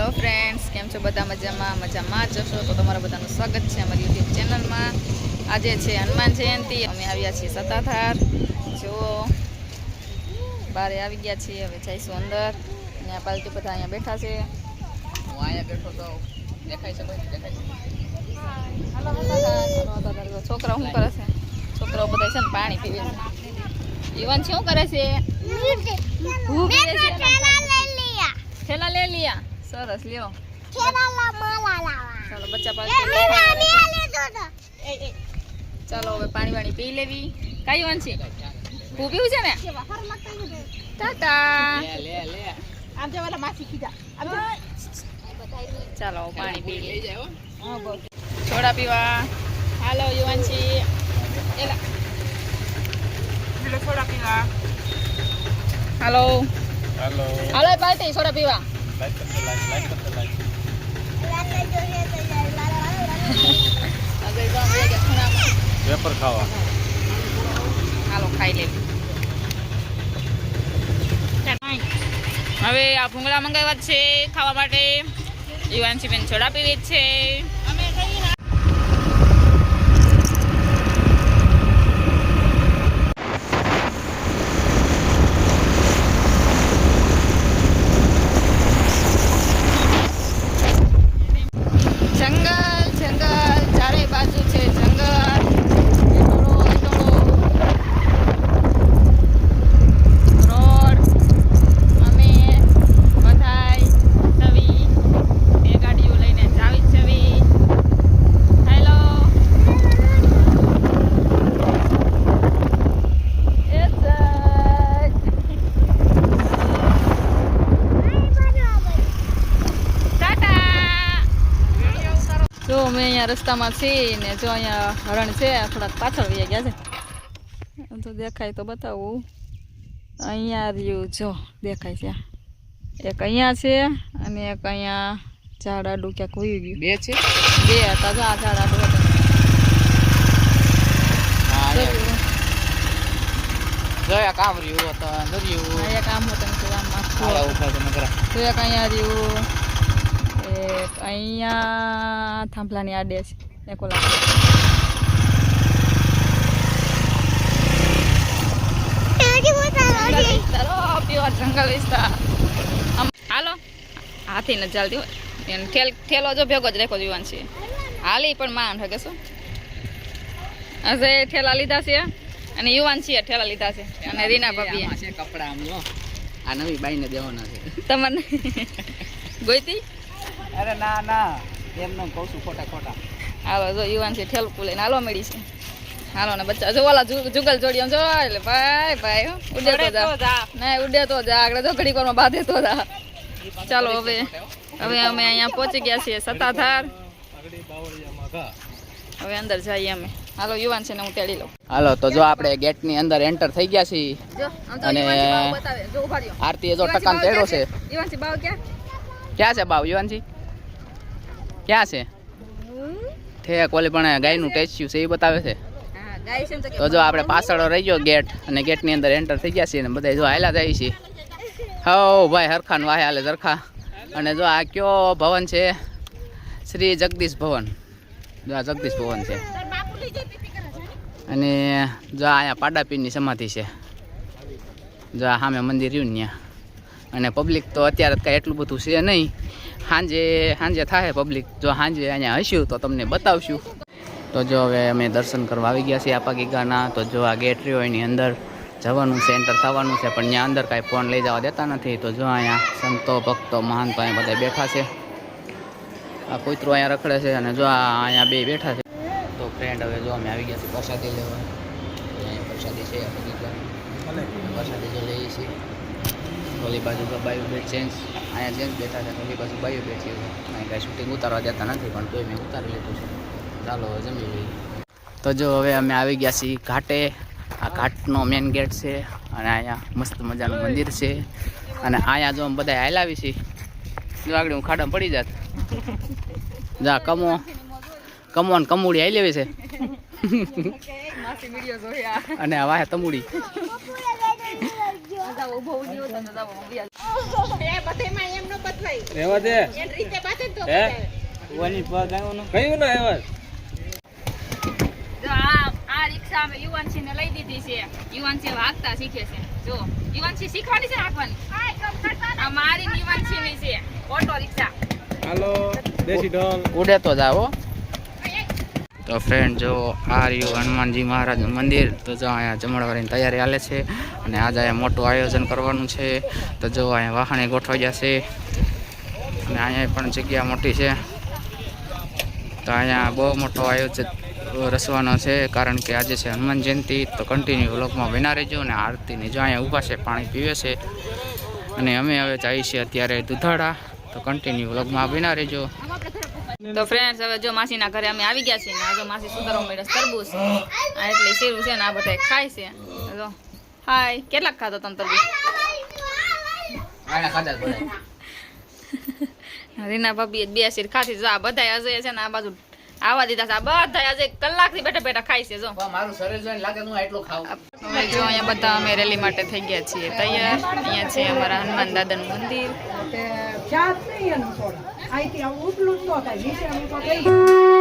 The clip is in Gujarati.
હેલો ફ્રેન્ડ્સ કેમ છો બધા મજામાં? મજામાં જશો તો તમારા બધાનું સ્વાગત છે અમારી યુટ્યુબ ચેનલમાં. આજે છે હનુમાન જયંતિ અમે આવ્યા છીએ સત્તાધાર. જુઓ બારે આવી ગયા છીએ હવે જઈશું અંદર. અહીંયા પાલટી બધા અહીંયા બેઠા છે. હું અહીંયા બેઠો તો દેખાય છે કોઈ દેખાય છે. હાલો સત્તાધાર, હાલો સત્તાધાર. છોકરાઓ શું કરે છે? છોકરાઓ બધા છે ને પાણી પીવે છે. ઈવન શું કરે છે? હું થેલા લે લિયા? સરસ લ્યો ચાલો બચ્ચા પાસે ચાલો હવે પાણી વાણી પી લેવી કઈ વાન છે હું પીવું છે ને ટાટા ચાલો પાણી પી લઈએ છોડા પીવા હાલો યુવાનજી એલા છોડા પીવા હાલો હાલો હાલો પાર્ટી છોડા પીવા વેપર ખાવા. હાલો, ખાઈ લે. હવે આ ભૂંગળા મંગાવ્યા છે ખાવા માટે. યુવાનસી બેન છોડા પીવી છે જંગલ જંગલ ચારે બાજુ છે જંગલ એટોળો, એટોળો. રોડ અમે બધાય છવી બે ગાડીઓ લઈને જાવી જ છવી હેલો એ સાહેબ. ટાટા જો અમે અહીંયા રસ્તામાં છીએ ને જો અહીંયા હરણ છે થોડાક પાછળ વહી ગયા છે. તો દેખાય તો બતાવું. અહીંયા રહ્યું જો દેખાય છે. એક અહીંયા છે અને એક અહીંયા ઝાડ આડું ક્યાંક વયું ગયું. બે છે? બે હતા જો આ ઝાડ આડું હતું જોયા કામ રહ્યું હતું આમ હતું આમ આખું એક અહીંયા રહ્યું. એક અહીંયા થાંભલાની આડે છે. એકોલા જંગલ વિસ્તાર. હાલો. હાથી ન ચાલતી હોય. એને ઠેલ ઠેલો જો ભેગો જ રેખો જીવન છે. હાલી પણ માન હકે શું? હશે ઠેલા લીધા છે અને યુવાન છીએ ઠેલા લીધા છે. અને રીના ભાભી છે કપડા આમ આ નવી બાઈને દેવાના છે. તમને ગોઈતી? અરે ના ના. એમને કહું છું ખોટા ખોટા. હાલો જો યુવાન છે ઠેલું લઈને હાલો મળી છે. હાલો ને બચ્ચા જો ઓલા જુગલ જોડી જો એટલે ભાઈ ભાઈ ઉડે તો જા. ના ઉડે તો જા આગળ જો ઘડી વારમાં બાંધે તો જા. ચાલો હવે હવે અમે અહીંયા પહોંચી ગયા છીએ સતાધાર હવે અંદર જઈએ અમે. હાલો યુવાન છે ને હું તેડી લઉં. હાલો તો જો આપણે ગેટની અંદર એન્ટર થઈ ગયા છીએ. અને- યુવાનજી બાવ બતાવે જો ઊભા રહ્યો આરતી એ જો ટકાન તેડો છે? યુવાનજી બાવ ક્યાં ક્યાં છે બાવ યુવાનજી? ક્યાં છે? ઠેક ઓલી પણ ગાયનું ટેચ્યુ છે એ બતાવે છે. તો જો આપણે પાછળ રહી ગયો ગેટ અને ગેટની અંદર એન્ટર થઈ ગયા છીએ અને બધા જો હાલા જાય છે. હો ભાઈ હરખાન વાહે હાલે ઝરખા અને જો આ કયો ભવન છે? શ્રી જગદીશ ભવન. જો આ જગદીશ ભવન છે. અને જો આ અહીંયા પાડાપીરની સમાધિ છે. જો આ સામે મંદિર રહ્યું ત્યાં. અને પબ્લિક તો અત્યારે કાંઈ એટલું બધું છે નહીં. સાંજે સાંજે થાય પબ્લિક જો સાંજે અહીંયા હસ્યું તો તમને બતાવશું. તો જો હવે અમે દર્શન કરવા આવી ગયા છીએ આપા ગીગાના. તો જો આ ગેટ રહ્યો એની અંદર જવાનું છે એન્ટર થવાનું છે, પણ ત્યાં અંદર કાંઈ ફોન લઈ જવા દેતા નથી. તો જો અહીંયા સંતો, ભક્તો મહાનતો અહીંયા બધા બેઠા છે. આ કૂતરો અહીંયા રખડે છે અને જો આ અહીંયા બે બેઠા છે. તો ફ્રેન્ડ હવે જો અમે આવી ગયા છીએ પ્રસાદી લેવા. પ્રસાદી છે પ્રસાદી જો લઈએ છીએ. ઓલી બાજુ બાયુ બેટ ચેન્જ અહીંયા ચેન્જ બેઠા છે ઓલી બાજુ બાયુ બેટ છે અહીં કાંઈ શૂટિંગ ઉતારવા દેતા નથી પણ તોય મેં ઉતારી લીધું છે. ચાલો હવે જમી લઈએ. તો જો હવે અમે આવી ગયા છીએ ઘાટે. આ ઘાટનો મેન ગેટ છે અને અહીંયા મસ્ત મજાનું મંદિર છે. અને અહીંયા જો અમે બધા હાલાવી છીએ. આગળ હું ખાડામાં પડી જાત. જા કમો. કમો ને કમુડી હાઈ લેવી છે. માસી આ જાવ જાવ રિક્ષા અમે યુવાનસી ને લઈ દીધી છે યુવાનસી હાંકતા શીખે છે જો યુવાનસી શીખવાની છે હાંકવાની આ મારી છે ઓટો રિક્ષા ઉડે તો જાઓ. તો ફ્રેન્ડ જો આ રહ્યું હનુમાનજી મહારાજનું મંદિર? તો જો અહીંયા જમણવારીની તૈયારી હાલે છે અને આજે અહીંયા મોટું આયોજન કરવાનું છે. તો જો અહીંયા વાહણે ગોઠવાઈ જશે. અને અહીંયા પણ જગ્યા મોટી છે. તો અહીંયા બહુ મોટો આયોજન રસવાનો છે, કારણ કે આજે છે હનુમાન જયંતિ. તો કન્ટિન્યુ વ્લોગમાં બના રહેજો અને આરતીની જો અહીંયા ઊભા છે, પાણી પીવે છે. અને અમે હવે જઈએ છીએ અત્યારે દુધાળા. તો કન્ટિન્યુ વ્લોગમાં બના રહેજો. તો ફ્રેન્ડ્સ હવે જો માસીના ઘરે અમે આવી ગયા છીએ ને આજે જો માસી સુધારો મેળસ તરબૂચ. આ એટલે શીરું છે ને આ બધા ખાય છે. જો. હાય કેટલાક ખાધો તમે તરબૂચ? રીના ભાભી બે શીર ખાધી જો આ બધા અજય છે ને આ બાજુ આવા દીધા છે. આ બધા અજય કલાકથી બેઠા બેઠા ખાય છે જો. મારું શરીર જોઈને લાગે હું એટલું ખાવ જો અહીંયા બધા અમે રેલી માટે થઈ ગયા છીએ. તૈયાર. અહીંયા છે અમારા હનુમાન દાદાનું મંદિર. ખ્યાત નહીં એનું થોડા અહીંથી આવું ઉપલું જ ન થાય નીચે